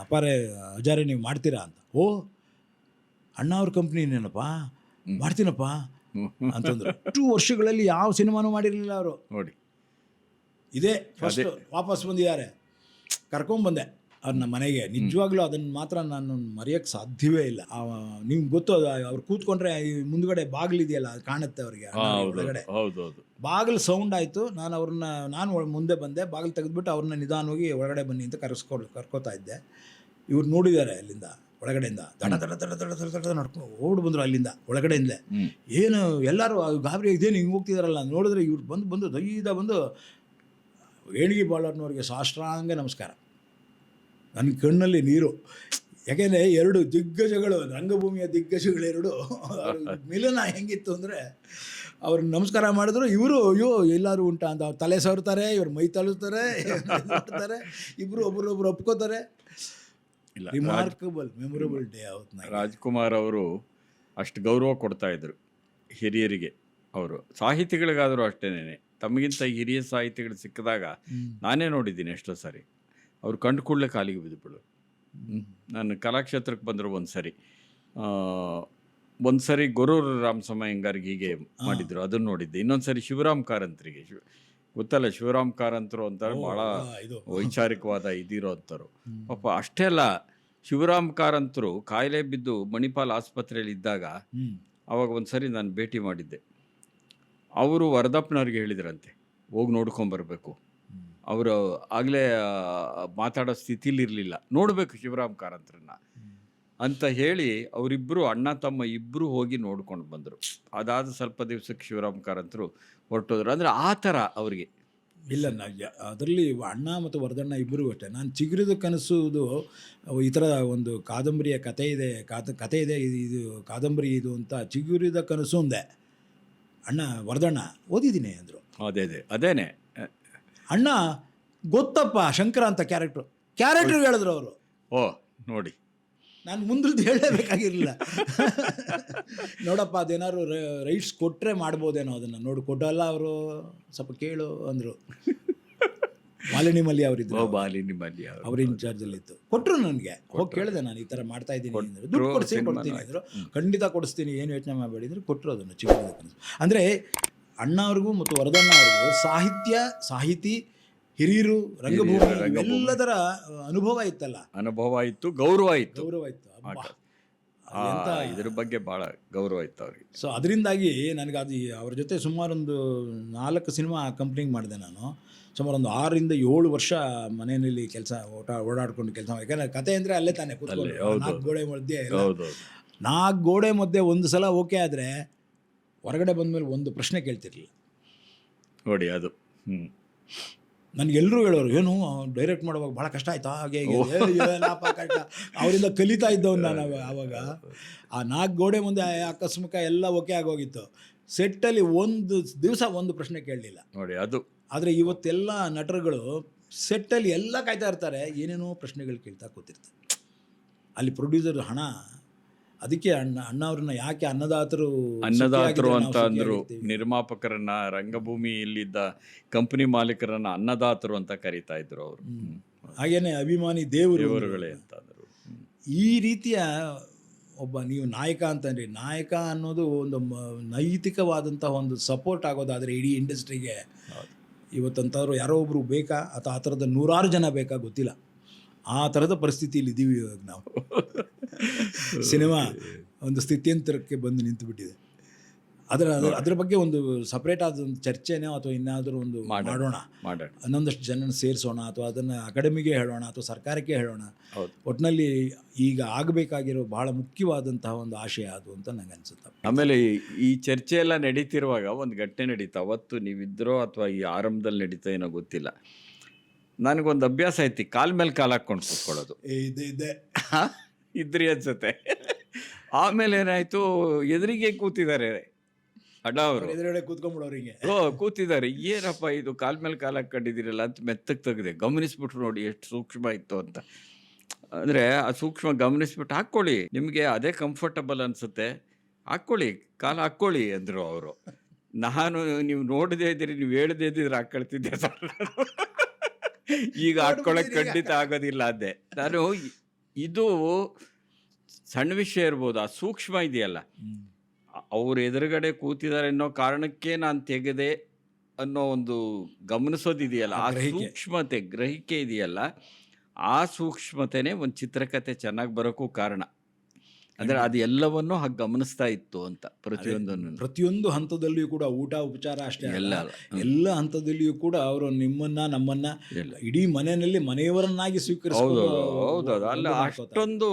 ಅಪಾರೆ ಹಜಾರೆ ನೀವು ಮಾಡ್ತೀರಾ ಅಂತ. ಓ ಅಣ್ಣ ಅವ್ರ ಕಂಪ್ನಿನೇನಪ್ಪ ಮಾಡ್ತೀನಪ್ಪ. ಅಂತಂದ್ರು. ಅಷ್ಟು ವರ್ಷಗಳಲ್ಲಿ ಯಾವ ಸಿನಿಮಾನೂ ಮಾಡಿರಲಿಲ್ಲ ಅವರು. ನೋಡಿ. ಇದೇ ಫಸ್ಟ್ ವಾಪಸ್ ಬಂದಿದ್ದಾರೆ. ಕರ್ಕೊಂಬಂದೆ. ಅವ್ರನ್ನ ಮನೆಗೆ. ನಿಜವಾಗ್ಲೂ ಅದನ್ನು ಮಾತ್ರ ನಾನು ಮರೆಯೋಕ್ಕೆ ಸಾಧ್ಯವೇ ಇಲ್ಲ. ನಿಮ್ಗೆ ಗೊತ್ತು ಅವ್ರು ಕೂತ್ಕೊಂಡ್ರೆ ಮುಂದ್ಗಡೆ ಬಾಗಿಲಿದೆಯಲ್ಲ ಅದು ಕಾಣುತ್ತೆ ಅವ್ರಿಗೆ ಒಳಗಡೆ. ಬಾಗಿಲು ಸೌಂಡ್ ಆಯಿತು ನಾನು ಅವ್ರನ್ನ ನಾನು ಮುಂದೆ ಬಂದೆ ಬಾಗಿಲು ತೆಗೆದ್ಬಿಟ್ಟು ಅವ್ರನ್ನ ನಿಧಾನವಾಗಿ ಒಳಗಡೆ ಬನ್ನಿ ಅಂತ ಕರೆಸ್ಕೊ ಕರ್ಕೋತಾ ಇದ್ದೆ. ಇವ್ರು ನೋಡಿದ್ದಾರೆ ಅಲ್ಲಿಂದ ಒಳಗಡೆಯಿಂದ. ದಡ ದಡ ದಡ ದಡ ದಡ ದಡ ನಡ್ಕೊಂಡು ಓಡ್ ಬಂದರು ಅಲ್ಲಿಂದ ಒಳಗಡೆಯಿಂದಲೇ. ಏನು ಎಲ್ಲರೂ ಅದು ಗಾಬರಿ ಇದೇನು ಹಿಂಗೆ ಹೋಗ್ತಿದಾರಲ್ಲ ನೋಡಿದ್ರೆ ಇವ್ರು ಬಂದು ಬಂದು ದೈದ ಬಂದು ಏಣಿಗೆ ಬಾಳರ್ನವ್ರಿಗೆ ಸಾಷ್ಟ್ರಾಂಗ ನಮಸ್ಕಾರ. ನನ್ನ ಕಣ್ಣಲ್ಲಿ ನೀರು. ಯಾಕೆಂದರೆ ಎರಡು ದಿಗ್ಗಜಗಳು ರಂಗಭೂಮಿಯ ದಿಗ್ಗಜಗಳೆರಡು. ಮಿಲನ ಹೆಂಗಿತ್ತು ಅಂದರೆ ಅವ್ರು ನಮಸ್ಕಾರ ಮಾಡಿದ್ರು ಇವರು ಅಯ್ಯೋ ಎಲ್ಲರೂ ಉಂಟಾ ಅಂತ ಅವ್ರು ತಲೆ ಸವರ್ತಾರೆ ಇವ್ರು ಮೈ ತಳಿಸ್ತಾರೆ ಮಾಡ್ತಾರೆ ಇಬ್ಬರು ಒಬ್ರೊಬ್ರು ಒಪ್ಕೋತಾರೆ. ಇಲ್ಲ ರಿಮಾರ್ಕಬಲ್ ಮೆಮೊರಬಲ್ ಡೇ ಅವತ್ತು ರಾಜ್ಕುಮಾರ್ ಅವರು ಅಷ್ಟು ಗೌರವ ಕೊಡ್ತಾ ಇದ್ರು ಹಿರಿಯರಿಗೆ. ಅವರು ಸಾಹಿತಿಗಳಿಗಾದರೂ ಅಷ್ಟೇನೇ ತಮಗಿಂತ ಹಿರಿಯ ಸಾಹಿತಿಗಳು ಸಿಕ್ಕಿದಾಗ ನಾನೇ ನೋಡಿದ್ದೀನಿ ಎಷ್ಟೋ ಸಾರಿ. ಅವ್ರು ಕಂಡು ಕೂಡಲೇ ಕಾಲಿಗೆ ಬಿದ್ದುಬಿಡು ನಾನು ಕಲಾಕ್ಷೇತ್ರಕ್ಕೆ ಬಂದರು ಒಂದು ಸರಿ. ಒಂದು ಸರಿ ಗೊರೂರು ರಾಮಸಮ ಹೆಂಗಾರಿಗೆ ಹೀಗೆ ಮಾಡಿದ್ರು. ಅದನ್ನು ನೋಡಿದ್ದೆ. ಇನ್ನೊಂದು ಸರಿ ಶಿವರಾಮ್ ಕಾರಂತರಿಗೆ. ಶಿವ ಗೊತ್ತಲ್ಲ ಶಿವರಾಮ್ ಕಾರಂತರು ಅಂತಾರೆ ಭಾಳ ವೈಚಾರಿಕವಾದ ಇದಿರೋ ಅಂತರು ಪಾಪ ಅಷ್ಟೇ ಅಲ್ಲ ಶಿವರಾಮ್ ಕಾರಂತರು ಕಾಯಿಲೆ ಬಿದ್ದು ಮಣಿಪಾಲ್ ಆಸ್ಪತ್ರೆಯಲ್ಲಿ ಇದ್ದಾಗ ಅವಾಗ ಒಂದು ಸರಿ ನಾನು ಭೇಟಿ ಮಾಡಿದ್ದೆ. ಅವರು ವರದಪ್ಪನವ್ರಿಗೆ ಹೇಳಿದ್ರಂತೆ ಹೋಗಿ ನೋಡ್ಕೊಂಬರ್ಬೇಕು ಅವರು ಆಗಲೇ ಮಾತಾಡೋ ಸ್ಥಿತಿಲಿ ಇರಲಿಲ್ಲ ನೋಡಬೇಕು ಶಿವರಾಮ್ ಕಾರಂತರನ್ನ. ಅಂತ ಹೇಳಿ ಅವರಿಬ್ಬರು ಅಣ್ಣ ತಮ್ಮ ಇಬ್ಬರು ಹೋಗಿ ನೋಡ್ಕೊಂಡು ಬಂದರು. ಅದಾದ ಸ್ವಲ್ಪ ದಿವಸಕ್ಕೆ ಶಿವರಾಮ್ ಕಾರಂತರು ಹೊರಟೋದ್ರು. ಅಂದರೆ ಆ ಥರ ಅವರಿಗೆ. ಇಲ್ಲ ನಾ ಅದರಲ್ಲಿ ಅಣ್ಣ ಮತ್ತು ವರದಣ್ಣ ಇಬ್ಬರು ಅಷ್ಟೇ. ನಾನು ಚಿಗುರಿದ ಕನಸುದು ಈ ಥರ ಒಂದು ಕಾದಂಬರಿಯ ಕತೆ ಇದೆ ಕಾತ ಕತೆ ಇದೆ ಇದು ಇದು ಕಾದಂಬರಿ ಇದು ಅಂತ ಚಿಗುರಿದ ಕನಸು ಒಂದೇ. ಅಣ್ಣ ವರದಣ್ಣ ಓದಿದ್ದೀನಿ ಅಂದರು. ಅದೇ ಅದೇ ಅದೇನೆ. ಅಣ್ಣ ಗೊತ್ತಪ್ಪ ಶಂಕರ ಅಂತ ಕ್ಯಾರೆಕ್ಟ್ರು ಕ್ಯಾರೆಕ್ಟರ್ ಹೇಳಿದ್ರು ಅವರು. ಓ ನೋಡಿ. ನಾನು ಮುಂದ್ರದ್ದು ಹೇಳಲೇಬೇಕಾಗಿರಲಿಲ್ಲ. ನೋಡಪ್ಪ ಅದೇನಾದ್ರು ರೈಟ್ಸ್ ಕೊಟ್ಟರೆ ಮಾಡ್ಬೋದೇನೋ ಅದನ್ನು. ನೋಡಿ ಕೊಡಲ್ಲ ಅವರು. ಸ್ವಲ್ಪ ಕೇಳು ಅಂದರು. ಮಾಲಿನಿ ಮಲ್ಲಿ ಅವರಿದ್ರು. ಓ ಬಾಲಿನಿ ಮಲ್ಲಿ ಅವರು. ಇನ್ಚಾರ್ಜಲ್ಲಿತ್ತು ಕೊಟ್ಟರು ನನಗೆ. ಹೋಗಿ ಕೇಳಿದೆ ನಾನು ಈ ಥರ ಮಾಡ್ತಾ ಇದ್ದೀನಿ ಅಂದರು. ದುಡ್ಡು ಕೊಡಿಸಿ ಕೊಡ್ತೀನಿ. ಅಂದರು. ಖಂಡಿತ ಕೊಡಿಸ್ತೀನಿ ಏನು ಯೋಚನೆ ಮಾಡಬೇಡಿ ಅಂದರೆ. ಕೊಟ್ಟರು ಅದನ್ನು ಚಿಕ್ಕ ಅಂದರೆ ಅಣ್ಣ ಅವ್ರಿಗೂ ಮತ್ತು ವರದಣ್ಣ ಅವ್ರಿಗೂ ಸಾಹಿತ್ಯ ಸಾಹಿತಿ ಹಿರಿಯರು ರಂಗಭೂಮಿ. ಎಲ್ಲದರ ಅನುಭವ ಇತ್ತಲ್ಲ? ಅನುಭವ ಇತ್ತು ಗೌರವ ಇತ್ತು. ಗೌರವ ಇತ್ತು. ಅಬ್ಬಾ. ಆ, ಇದ್ರ ಬಗ್ಗೆ ಬಹಳ ಗೌರವ ಇತ್ತು ಅವ್ರಿಗೆ. ಸೊ ಅದರಿಂದಾಗಿ ನನಗೆ ಅದು ಅವ್ರ ಜೊತೆ ಸುಮಾರೊಂದು ನಾಲ್ಕು ಸಿನಿಮಾ ಕಂಪ್ನಿಗೆ ಮಾಡಿದೆ ನಾನು. ಸುಮಾರು ಒಂದು ಆರರಿಂದ ಏಳು ವರ್ಷ ಮನೆಯಲ್ಲಿ ಕೆಲಸ ಓಟ ಓಡಾಡ್ಕೊಂಡು ಕೆಲಸ ಯಾಕಂದ್ರೆ ಕತೆ ಅಂದರೆ ಅಲ್ಲೇ ತಾನೇ ಕೂತ್ಕೊಂಡು. ನಾಲ್ಕು ಗೋಡೆ ಮಧ್ಯೆ ಎಲ್ಲ. ಹೌದು ನಾಲ್ಕು ಗೋಡೆ ಮಧ್ಯೆ ಒಂದು ಸಲ ಓಕೆ ಆದರೆ ಹೊರಗಡೆ ಬಂದಮೇಲೆ ಒಂದು ಪ್ರಶ್ನೆ ಕೇಳ್ತಿರ್ಲಿಲ್ಲ. ನೋಡಿ ಅದು ಹ್ಮ್. ನನಗೆಲ್ಲರೂ ಹೇಳೋರು ಏನು ಡೈರೆಕ್ಟ್ ಮಾಡುವಾಗ ಭಾಳ ಕಷ್ಟ ಆಯ್ತಾ? ಹಾಗೆ ಕಷ್ಟ. ಅವರಿಂದ ಕಲಿತಾ ಇದ್ದವ್ ನಾನು ಅವಾಗ. ಆವಾಗ ಆ ನಾಲ್ಕು ಗೋಡೆ ಮುಂದೆ ಆಕಸ್ಮಿಕ ಎಲ್ಲ ಓಕೆ ಆಗೋಗಿತ್ತು. ಸೆಟ್ಟಲ್ಲಿ ಒಂದು ದಿವಸ ಒಂದು ಪ್ರಶ್ನೆ ಕೇಳಲಿಲ್ಲ. ನೋಡಿ ಅದು. ಆದರೆ ಇವತ್ತೆಲ್ಲ ನಟರುಗಳು ಸೆಟ್ಟಲ್ಲಿ ಎಲ್ಲ ಕಾಯ್ತಾ ಇರ್ತಾರೆ ಏನೇನೋ ಪ್ರಶ್ನೆಗಳು ಕೇಳ್ತಾ ಕೂತಿರ್ತಾರೆ. ಅಲ್ಲಿ ಪ್ರೊಡ್ಯೂಸರ್ ಹಣ ಅದಕ್ಕೆ ಅಣ್ಣ ಅಣ್ಣ ಅವ್ರನ್ನ ಯಾಕೆ ಅನ್ನದಾತರು ಅನ್ನದಾತರು ಅಂತ ಅಂದರು. ನಿರ್ಮಾಪಕರನ್ನ ರಂಗಭೂಮಿಯಲ್ಲಿದ್ದ ಕಂಪನಿ ಮಾಲೀಕರನ್ನ ಅನ್ನದಾತರು ಅಂತ ಕರೀತಾ ಇದ್ರು ಅವರು. ಹಾಗೇನೆ ಅಭಿಮಾನಿ ದೇವರು ದೇವರುಗಳೇ ಅಂತ ಅಂದ್ರು ಈ ರೀತಿಯ ಒಬ್ಬ ನೀವು ನಾಯಕ ಅಂತಂದ್ರೆ ನಾಯಕ ಅನ್ನೋದು ಒಂದು ನೈತಿಕವಾದಂತಹ ಒಂದು ಸಪೋರ್ಟ್ ಆಗೋದಾದರೆ ಇಡೀ ಇಂಡಸ್ಟ್ರಿಗೆ ಇವತ್ತಂತಾದ್ರು ಇವತ್ತಂಥವ್ರು ಯಾರೋ ಒಬ್ಬರು ಬೇಕಾ? ಅಥವಾ ಆ ಥರದ ನೂರಾರು ಜನ ಬೇಕಾ? ಗೊತ್ತಿಲ್ಲ. ಆ ಥರದ ಪರಿಸ್ಥಿತಿಯಲ್ಲಿ ಇದ್ದೀವಿ ಇವಾಗ ನಾವು. ಸಿನಿಮಾ ಒಂದು ಸ್ಥಿತ್ಯಂತರಕ್ಕೆ ಬಂದು ನಿಂತು ಬಿಟ್ಟಿದೆ ಅದರ ಅದರ ಬಗ್ಗೆ ಒಂದು ಸಪ್ರೇಟ್ ಆದ ಒಂದು ಚರ್ಚೆನೋ ಅಥವಾ ಇನ್ನಾದರೂ ಒಂದು ಮಾಡೋಣ. ಇನ್ನೊಂದಷ್ಟು ಜನ ಸೇರಿಸೋಣ ಅಥವಾ ಅದನ್ನು ಅಕಾಡೆಮಿಗೆ ಹೇಳೋಣ ಅಥವಾ ಸರ್ಕಾರಕ್ಕೆ ಹೇಳೋಣ. ಹೌದು. ಒಟ್ಟಿನಲ್ಲಿ ಈಗ ಆಗಬೇಕಾಗಿರೋ ಬಹಳ ಮುಖ್ಯವಾದಂತಹ ಒಂದು ಆಶಯ ಅದು ಅಂತ ನಂಗೆ ಅನಿಸುತ್ತೆ. ಆಮೇಲೆ ಈ- ಈ ಚರ್ಚೆ ಎಲ್ಲ ನಡೀತಿರುವಾಗ ಒಂದು ಘಟನೆ ನಡೀತಾ ಅವತ್ತು ನೀವಿದ್ರೋ ಅಥವಾ ಈ ಆರಂಭದಲ್ಲಿ ನಡೀತಾ ಏನೋ ಗೊತ್ತಿಲ್ಲ. ನನಗೊಂದು ಅಭ್ಯಾಸ ಐತಿ ಕಾಲ್ ಮೇಲೆ ಕಾಲು ಹಾಕ್ಕೊಂಡು ಕೂತ್ಕೊಳ್ಳೋದು ಇದೆ ಇದೆ. ಇದ್ರಿ ಅನ್ಸುತ್ತೆ. ಆಮೇಲೆ ಏನಾಯ್ತು ಎದುರಿಗೆ ಕೂತಿದ್ದಾರೆ. ಅಡ ಅವರು. ಎದುರುಗಡೆ ಕೂತ್ಕೊಂಡ್ಬಿಡೋರಿಗೆ ಹಿಂಗೆ. ಓ ಕೂತಿದ್ದಾರೆ. ಏನಪ್ಪ ಇದು ಕಾಲ್ ಮೇಲೆ ಕಾಲ ಹಾಕೊಂಡಿದ್ದೀರಲ್ಲ ಅಂತ ಮೆತ್ತಗೆ ತೆಗೆದೆ. ಗಮನಿಸ್ಬಿಟ್ರು ನೋಡಿ ಎಷ್ಟು ಸೂಕ್ಷ್ಮ ಇತ್ತು ಅಂತ. ಅಂದರೆ ಆ ಸೂಕ್ಷ್ಮ ಗಮನಿಸ್ಬಿಟ್ಟು ಹಾಕ್ಕೊಳ್ಳಿ. ನಿಮಗೆ ಅದೇ ಕಂಫರ್ಟಬಲ್ ಅನಿಸುತ್ತೆ. ಹಾಕ್ಕೊಳ್ಳಿ. ಕಾಲು ಹಾಕ್ಕೊಳ್ಳಿ ಅಂದರು ಅವರು. ನಾನು ನೀವು ನೋಡದೇ ಇದ್ದೀರಿ ನೀವು ಹೇಳದೇ ಇದ್ದಿದ್ರೆ ಹಾಕೊಳ್ತಿದ್ದೆ ಸರ್. ಈಗ ಹಾಕ್ಕೊಳ್ಳೋಕೆ ಖಂಡಿತ ಆಗೋದಿಲ್ಲ ಅದೇ. ನಾನು ಇದು ಸಣ್ಣ ವಿಷಯ ಇರ್ಬೋದು ಆ ಸೂಕ್ಷ್ಮ ಇದೆಯಲ್ಲ. ಅವ್ರ ಎದುರುಗಡೆ ಕೂತಿದ್ದಾರೆ ಅನ್ನೋ ಕಾರಣಕ್ಕೆ ನಾನು ತೆಗೆದೆ ಅನ್ನೋ ಒಂದು ಗಮನಿಸೋದಿದೆಯಲ್ಲ ಆ ಸೂಕ್ಷ್ಮತೆ ಗ್ರಹಿಕೆ ಇದೆಯಲ್ಲ. ಆ ಸೂಕ್ಷ್ಮತೆನೇ ಒಂದು ಚಿತ್ರಕಥೆ ಚೆನ್ನಾಗಿ ಬರೋಕ್ಕೂ ಕಾರಣ. ಅಂದ್ರೆ ಅದು ಎಲ್ಲವನ್ನೂ ಹಾಗೆ ಗಮನಿಸ್ತಾ ಇತ್ತು ಅಂತ ಪ್ರತಿಯೊಂದನ್ನು ಪ್ರತಿಯೊಂದು ಹಂತದಲ್ಲಿಯೂ ಕೂಡ ಊಟ ಉಪಚಾರ ಅಷ್ಟೇ ಎಲ್ಲ ಎಲ್ಲ ಹಂತದಲ್ಲಿಯೂ ಕೂಡ ಅವರು ನಿಮ್ಮನ್ನ ನಮ್ಮನ್ನ. ಇಡೀ ಮನೆಯಲ್ಲಿ ಮನೆಯವರನ್ನಾಗಿ ಹೌದು ಸ್ವೀಕರಿಸ್ಕೊಂಡು ಹೌದು ಅಲ್ಲ ಅಷ್ಟೊಂದು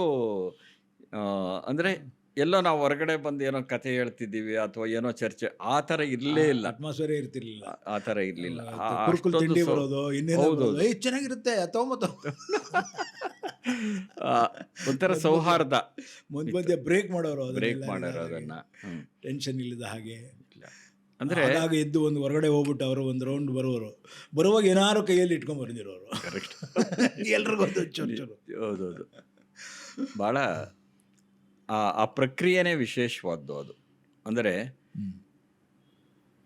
ಅಂದ್ರೆ ಎಲ್ಲೋ ನಾವು ಹೊರಗಡೆ ಬಂದು ಏನೋ ಕತೆ ಹೇಳ್ತಿದ್ದೀವಿ ಅಥವಾ ಏನೋ ಚರ್ಚೆ ಆ ಥರ ಇರಲೇ ಇಲ್ಲ. ಅಟ್ಮಾಸ್ಫಿಯರ್ ಇರ್ತಿರ್ಲಿಲ್ಲ. ಆ- ತರ ಥರ ಇರಲಿಲ್ಲ. ಕುರುಕುಲ್ ತಿಂಡಿ ಬರೋದು ಇನ್ನೇನು ಹೌದು. ಬರೋದು. ಏ ಚೆನ್ನಾಗಿರುತ್ತೆ ತಗೊಂಬತ್ತ ಒಂಥರ ಸೌಹಾರ್ದ. ಮುಂದ್ ಮಧ್ಯೆ ಬ್ರೇಕ್ ಮಾಡೋರು ಬ್ರೇಕ್ ಮಾಡೋರು ಅದನ್ನ. ಹ್ಮ್. ಟೆನ್ಷನ್ ಇಲ್ಲದ ಹಾಗೆ. ಅಂದ್ರೆ ಆಗ ಎದ್ದು ಒಂದು ಹೊರಗಡೆ ಹೋಗ್ಬಿಟ್ಟು ಅವರು ಒಂದು ರೌಂಡ್ ಬರುವರು ಬರುವಾಗ ಏನಾರು ಕೈಯಲ್ಲಿ ಇಟ್ಕೊಂಡ್ ಬಂದಿರೋರು. ಕರೆಕ್ಟ್ ಎಲ್ರಿಗೂ ಒಂದು ಚೂರು ಚೂರು. ಹೌದೌದು. ಭಾಳ ಆ ಆ ಪ್ರಕ್ರಿಯೆನೇ ವಿಶೇಷವಾದ್ದು ಅದು. ಅಂದರೆ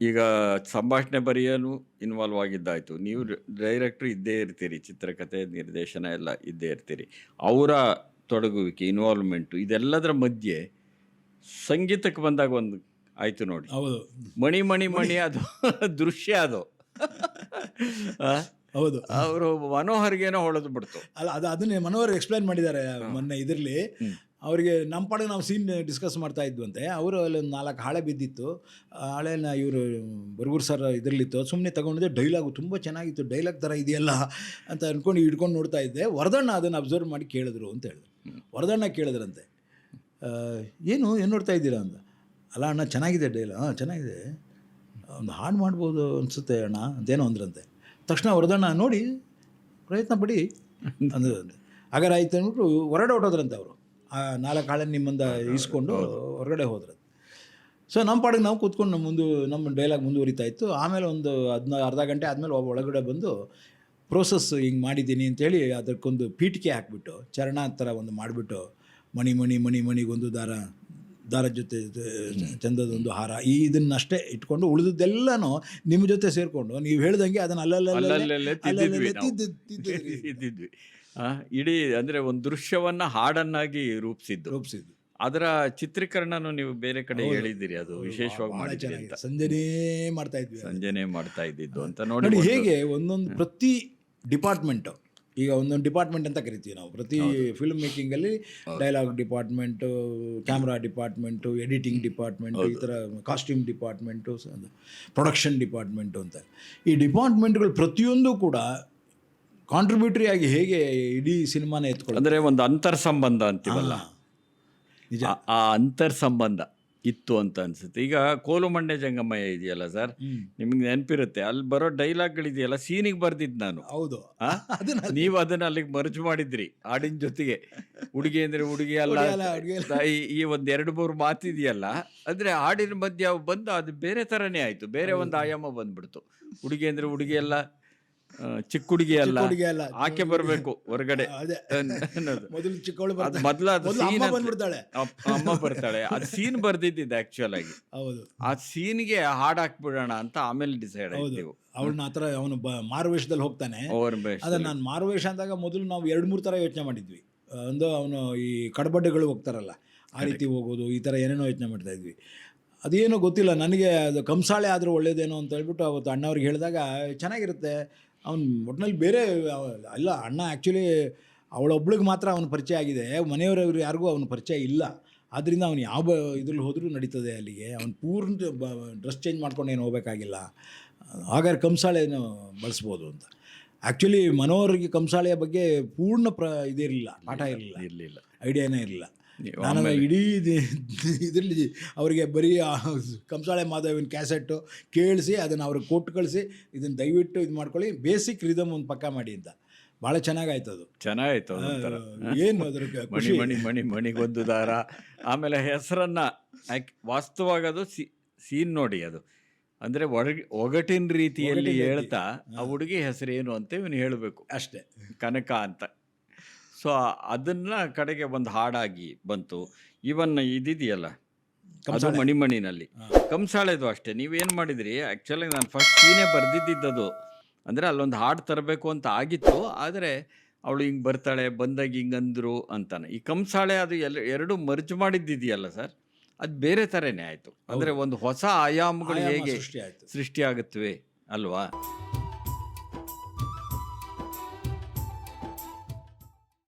ಈಗ ಸಂಭಾಷಣೆ ಬರೆಯಲು ಇನ್ವಾಲ್ವ್ ಆಗಿದ್ದಾಯಿತು. ನೀವು ಡೈರೆಕ್ಟ್ರು ಇದ್ದೇ ಇರ್ತೀರಿ ಚಿತ್ರಕಥೆ ನಿರ್ದೇಶನ ಎಲ್ಲ ಇದ್ದೇ ಇರ್ತೀರಿ. ಅವರ ತೊಡಗುವಿಕೆ ಇನ್ವಾಲ್ವ್ಮೆಂಟು ಇದೆಲ್ಲದರ ಮಧ್ಯೆ ಸಂಗೀತಕ್ಕೆ ಬಂದಾಗ ಒಂದು ಆಯಿತು ನೋಡಿ. ಹೌದು. ಮಣಿ ಮಣಿ ಮಣಿ ಅದು ದೃಶ್ಯ ಅದು. ಹೌದು. ಅವರು ಮನೋಹರ್ಗೇನೋ ಹೊಳೆದು ಬಿಡ್ತು. ಅಲ್ಲ ಅದು ಅದನ್ನೇ ಮನೋಹರ್ ಎಕ್ಸ್ಪ್ಲೈನ್ ಮಾಡಿದ್ದಾರೆ ಮೊನ್ನೆ ಇದರಲ್ಲಿ. ಅವರಿಗೆ ನಮ್ಮ ಪಾಡಿಗೆ ನಾವು ಸೀನ್ ಡಿಸ್ಕಸ್ ಮಾಡ್ತಾ ಇದ್ವಂತೆ. ಅವರು ಅಲ್ಲಿ ಒಂದು ನಾಲ್ಕು ಹಾಳೆ ಬಿದ್ದಿತ್ತು. ಹಾಳೆನ ಇವರು ಬರ್ಗುರ್ ಸರ್ ಇದರಲ್ಲಿತ್ತು. ಸುಮ್ಮನೆ ತಗೊಂಡಿದ್ದೆ. ಡೈಲಾಗು ತುಂಬ ಚೆನ್ನಾಗಿತ್ತು. ಡೈಲಾಗ್ ಥರ ಇದೆಯಲ್ಲ ಅಂತ ಅಂದ್ಕೊಂಡು ಹಿಡ್ಕೊಂಡು ನೋಡ್ತಾ ಇದ್ದೆ. ವರದಣ್ಣ ಅದನ್ನು ಅಬ್ಸರ್ವ್ ಮಾಡಿ ಕೇಳಿದ್ರು ಅಂತ ಹೇಳಿದ್ರು. ವರದಣ್ಣ ಕೇಳಿದ್ರಂತೆ. ಏನು ಏನು ನೋಡ್ತಾ ಇದ್ದೀರಾ ಅಂತ. ಅಲ್ಲ ಅಣ್ಣ, ಚೆನ್ನಾಗಿದೆ ಡೈಲ ಹಾಂ ಚೆನ್ನಾಗಿದೆ. ಒಂದು ಹಾಡು ಮಾಡ್ಬೋದು ಅನಿಸುತ್ತೆ ಅಣ್ಣ ಅಂತೇನೋ ಅಂದ್ರಂತೆ. ತಕ್ಷಣ ವರದಣ್ಣ ನೋಡಿ, ಪ್ರಯತ್ನ ಪಡಿ ಅಂದ್ರಂತೆ. ಹಾಗಾದ್ರೆ ಆಯ್ತು ಅಂದ್ಬಿಟ್ಟು ಹೊರಡೋಟೋದ್ರಂತೆ ಅವರು. ಆ ನಾಲ್ಕು ಹಾಳೆ ನಿಮ್ಮಿಂದ ಇಸ್ಕೊಂಡು ಹೊರಗಡೆ ಹೋದ್ರಂತೆ ಸೊ ನಮ್ಮ ಪಾಡಿಗೆ ನಾವು ಕೂತ್ಕೊಂಡು ನಮ್ಮ ಮುಂದೆ ನಮ್ಮ ಡೈಲಾಗ್ ಮುಂದುವರಿತಾ ಇತ್ತು. ಆಮೇಲೆ ಒಂದು ಅದನ್ನ ಅರ್ಧ ಗಂಟೆ ಆದಮೇಲೆ ಒಬ್ಬ ಒಳಗಡೆ ಬಂದು ಪ್ರೋಸೆಸ್ ಹಿಂಗೆ ಮಾಡಿದ್ದೀನಿ ಅಂತೇಳಿ ಅದಕ್ಕೊಂದು ಪೀಠಿಕೆ ಹಾಕ್ಬಿಟ್ಟು ಚರಣ ಥರ ಒಂದು ಮಾಡಿಬಿಟ್ಟು ಮಣಿ ಮಣಿ ಮಣಿ ಮಣಿಗೊಂದು ದಾರ ದಾರ ಜೊತೆ ಚಂದದೊಂದು ಹಾರ. ಈ ಇದನ್ನಷ್ಟೇ ಇಟ್ಕೊಂಡು ಉಳಿದದ್ದೆಲ್ಲನೂ ನಿಮ್ಮ ಜೊತೆ ಸೇರಿಕೊಂಡು ನೀವು ಹೇಳ್ದಂಗೆ ಅದನ್ನು ಅಲ್ಲಲ್ಲೇ ತಿದ್ದಿದ್ವಿ. ಇಡೀ ಅಂದರೆ ಒಂದು ದೃಶ್ಯವನ್ನು ಹಾಡನ್ನಾಗಿ ರೂಪಿಸಿದ್ದು. ರೂಪಿಸಿದ್ದು. ಅದರ ಚಿತ್ರೀಕರಣನು ನೀವು ಬೇರೆ ಕಡೆ. ಹೇಳಿದ್ದೀರಿ ಅದು ವಿಶೇಷವಾಗಿ ಮಾಡಿದ್ರಿ ಅಂತ. ಸಂಜೆನೇ ಮಾಡ್ತಾ ಇದ್ವಿ ಸಂಜೆನೆ ಮಾಡ್ತಾ ಇದ್ದಿದ್ದು ಅಂತ ನೋಡಿ ನೋಡಿ ಹೇಗೆ ಒಂದೊಂದು ಪ್ರತಿ ಡಿಪಾರ್ಟ್ಮೆಂಟು ಈಗ ಒಂದೊಂದು ಡಿಪಾರ್ಟ್ಮೆಂಟ್ ಅಂತ ಕರಿತೀವಿ ನಾವು. ಪ್ರತಿ film ಮೇಕಿಂಗಲ್ಲಿ dialogue department camera department editing department ಈ ಥರ ಕಾಸ್ಟ್ಯೂಮ್ ಡಿಪಾರ್ಟ್ಮೆಂಟು ಪ್ರೊಡಕ್ಷನ್ ಡಿಪಾರ್ಟ್ಮೆಂಟು ಅಂತ. ಈ ಡಿಪಾರ್ಟ್ಮೆಂಟ್ಗಳು ಪ್ರತಿಯೊಂದು ಕೂಡ ಕಾಂಟ್ರಿಬ್ಯೂಟರಿ ಆಗಿ ಹೇಗೆ ಇಡೀ ಸಿನಿಮಾನ ಎತ್ಕೊಳ್ಳೋದು? ಅಂದರೆ ಒಂದು ಅಂತರ್ ಸಂಬಂಧ ಅಂತೀವಲ್ಲ ನಿಜ. ಆ- ಅಂತರ್ ಸಂಬಂಧ ಇತ್ತು ಅಂತ ಅನ್ಸುತ್ತೆ. ಈಗ ಕೋಲುಮಂಡೆ ಜಂಗಮಯ್ಯ ಇದೆಯಲ್ಲ ಸರ್? ನಿಮಗೆ ನೆನಪಿರುತ್ತೆ ಅಲ್ಲಿ ಬರೋ ಡೈಲಾಗ್ಗಳಿದೆಯಲ್ಲ ಸೀನಿಗೆ ಬರ್ದಿದ್ದು ನಾನು. ಹೌದು. ಅದನ್ನ ನೀವು ಅದನ್ನ ಅಲ್ಲಿಗೆ ಮರ್ಜ್ ಮಾಡಿದ್ರಿ ಹಾಡಿನ ಜೊತೆಗೆ. ಹುಡುಗಿ ಅಂದ್ರೆ ಹುಡುಗಿ ಅಲ್ಲ. ಈ- ಒಂದು ಎರಡು ಮೂರು ಮಾತಿದೆಯಲ್ಲ ಅಂದರೆ ಹಾಡಿನ ಮಧ್ಯೆ ಅವು ಬಂದು ಅದು ಬೇರೆ ಥರನೇ ಆಯಿತು ಬೇರೆ ಒಂದು ಆಯಾಮ ಬಂದ್ಬಿಡ್ತು. ಹುಡುಗಿ ಅಂದರೆ ಹುಡುಗಿ ಅಲ್ಲ ಚಿಕ್ಕ ಹುಡುಗಿ ಅಲ್ಲ ಹುಡುಗಿ ಅಲ್ಲ. ಆಕೆ ಬರಬೇಕು ಹೊರಗಡೆ. ಅದೇ. ಮೊದಲು ಚಿಕ್ಕವಳು ಅದು ಮೊದ್ಲು ಅದು ಅಮ್ಮ ಬಂದ್ಬಿಡ್ತಾಳೆ. ಅಮ್ಮ ಬರ್ತಾಳೆ. ಆ ಸೀನ್ ಬರ್ದಿದ್ದಿದ್ದು ಆಕ್ಚುಯಲ್ ಆಗಿ. ಹೌದು. ಆ ಸೀನ್ಗೆ ಹಾಡ್ ಹಾಕ್ಬಿಡೋಣ ಅಂತ ಆಮೇಲೆ ಡಿಸೈಡ್ ಆಯ್ತು ಅವಳನ್ನ ಆ ಅವನು ಮಾರುವೇಷದಲ್ಲಿ ಹೋಗ್ತಾನೆ. ಅದ ನಾನು ಮಾರುವೇಷ ಅಂದಾಗ ಮೊದಲು ನಾವು ಎರಡ್ ಮೂರ್ ತರ ಯೋಚನೆ ಮಾಡಿದ್ವಿ. ಒಂದು ಅವನು ಈ ಕಡಬಡ್ಡೆಗಳು ಹೋಗ್ತಾರಲ್ಲ ಆ ರೀತಿ ಹೋಗೋದು ಈ ತರ ಏನೇನೋ ಯೋಚನೆ ಮಾಡ್ತಾ ಇದ್ವಿ. ಅದೇನೋ ಗೊತ್ತಿಲ್ಲ ನನಗೆ ಅದು ಕಂಸಾಳೆ ಆದರೂ ಒಳ್ಳೇದೇನೋ ಅಂತ ಹೇಳ್ಬಿಟ್ಟು ಅವತ್ತು ಅಣ್ಣವ್ರಿಗೆ ಹೇಳಿದಾಗ ಚೆನ್ನಾಗಿರುತ್ತೆ ಅವ್ನು ಒಟ್ಟಿನಲ್ಲಿ ಬೇರೆ ಅಲ್ಲ ಅಣ್ಣ ಆ್ಯಕ್ಚುಲಿ ಅವಳೊಬ್ಳಿಗೆ ಮಾತ್ರ ಅವನ ಪರಿಚಯ ಆಗಿದೆ. ಮನೆಯವರವ್ರು ಯಾರಿಗೂ ಅವನ ಪರಿಚಯ ಇಲ್ಲ. ಆದ್ದರಿಂದ ಅವನು ಯಾವ ಇದ್ರಲ್ಲಿ ಹೋದರೂ ನಡೀತದೆ ಅಲ್ಲಿಗೆ. ಅವ್ನು ಪೂರ್ಣ ಡ್ರೆಸ್ ಚೇಂಜ್ ಮಾಡ್ಕೊಂಡು ಏನು ಹೋಗಬೇಕಾಗಿಲ್ಲ. ಹಾಗಾದ್ರೆ ಕಂಸಾಳೆಯನ್ನು ಬಳಸ್ಬೋದು ಅಂತ. ಆ್ಯಕ್ಚುಲಿ ಮನೋರಿಗೆ ಕಂಸಾಳೆಯ ಬಗ್ಗೆ ಪೂರ್ಣ ಪ್ರ ಇದಿರಲಿಲ್ಲ. ಪಾಠ ಇರಲಿಲ್ಲ. ಇರಲಿಲ್ಲ. ಐಡಿಯಾನೇ ಇರಲಿಲ್ಲ. ನಾನು ಇಡೀ ಇದರಲ್ಲಿ ಅವರಿಗೆ ಬರೀ ಕಂಸಾಳೆ ಮಾಧವನ ಕ್ಯಾಸೆಟ್ಟು ಕೇಳಿಸಿ ಅದನ್ನು ಅವ್ರಿಗೆ ಕೊಟ್ಟು ಕಳಿಸಿ ಇದನ್ನು ದಯವಿಟ್ಟು ಇದು ಮಾಡ್ಕೊಳ್ಳಿ. ಬೇಸಿಕ್ ರಿದಮ್ ಒಂದು ಪಕ್ಕ ಮಾಡಿ ಅಂತ. ಭಾಳ ಚೆನ್ನಾಗಾಯ್ತು ಅದು. ಚೆನ್ನಾಗಾಯ್ತು ಏನು ಅದ್ರ ಮಣಿ ಮಣಿ ಮಣಿ ಮಣಿಗೊಂದು ದಾರ. ಆಮೇಲೆ ಹೆಸರನ್ನು ವಾಸ್ತವವಾಗಿ ಅದು ಸೀನ್ ನೋಡಿ ಅದು. ಅಂದರೆ ಒಳಗೆ ಒಗಟಿನ ರೀತಿಯಲ್ಲಿ ಹೇಳ್ತಾ ಆ ಹುಡುಗಿ ಹೆಸರೇನು ಅಂತ ಇವನು ಹೇಳಬೇಕು. ಅಷ್ಟೇ. ಕನಕ ಅಂತ. ಸೊ ಅದನ್ನ ಕಡೆಗೆ ಒಂದು ಹಾಡಾಗಿ ಬಂತು. ಇವನ್ ಇದಿದೆಯಲ್ಲ? ಅದು. ಮಣಿಮಣಿನಲ್ಲಿ. ಕಂಸಾಳೆದು ಅಷ್ಟೇ. ನೀವೇನು ಮಾಡಿದ್ರಿ? ಆ್ಯಕ್ಚುಲಿ ನಾನು ಫಸ್ಟ್ ಸೀನೇ ಬರೆದಿದ್ದದು ಅಂದರೆ ಅಲ್ಲೊಂದು ಹಾಡು ತರಬೇಕು ಅಂತ ಆಗಿತ್ತು. ಆದರೆ ಅವಳು ಹಿಂಗೆ ಬರ್ತಾಳೆ ಬಂದಾಗ ಹಿಂಗಂದ್ರು ಅಂದರು ಅಂತಾನೆ. ಈ ಕಂಸಾಳೆ ಅದು ಎಲ್ಲ ಎರಡು ಮರ್ಜ್ ಮಾಡಿದ್ದಿದೆಯಲ್ಲ ಸರ್? ಅದು ಬೇರೆ ಥರನೇ ಆಯಿತು. ಅಂದರೆ ಒಂದು ಹೊಸ ಆಯಾಮಗಳು ಹೇಗೆ. ಸೃಷ್ಟಿಯಾಗುತ್ತವೆ ಅಲ್ವಾ?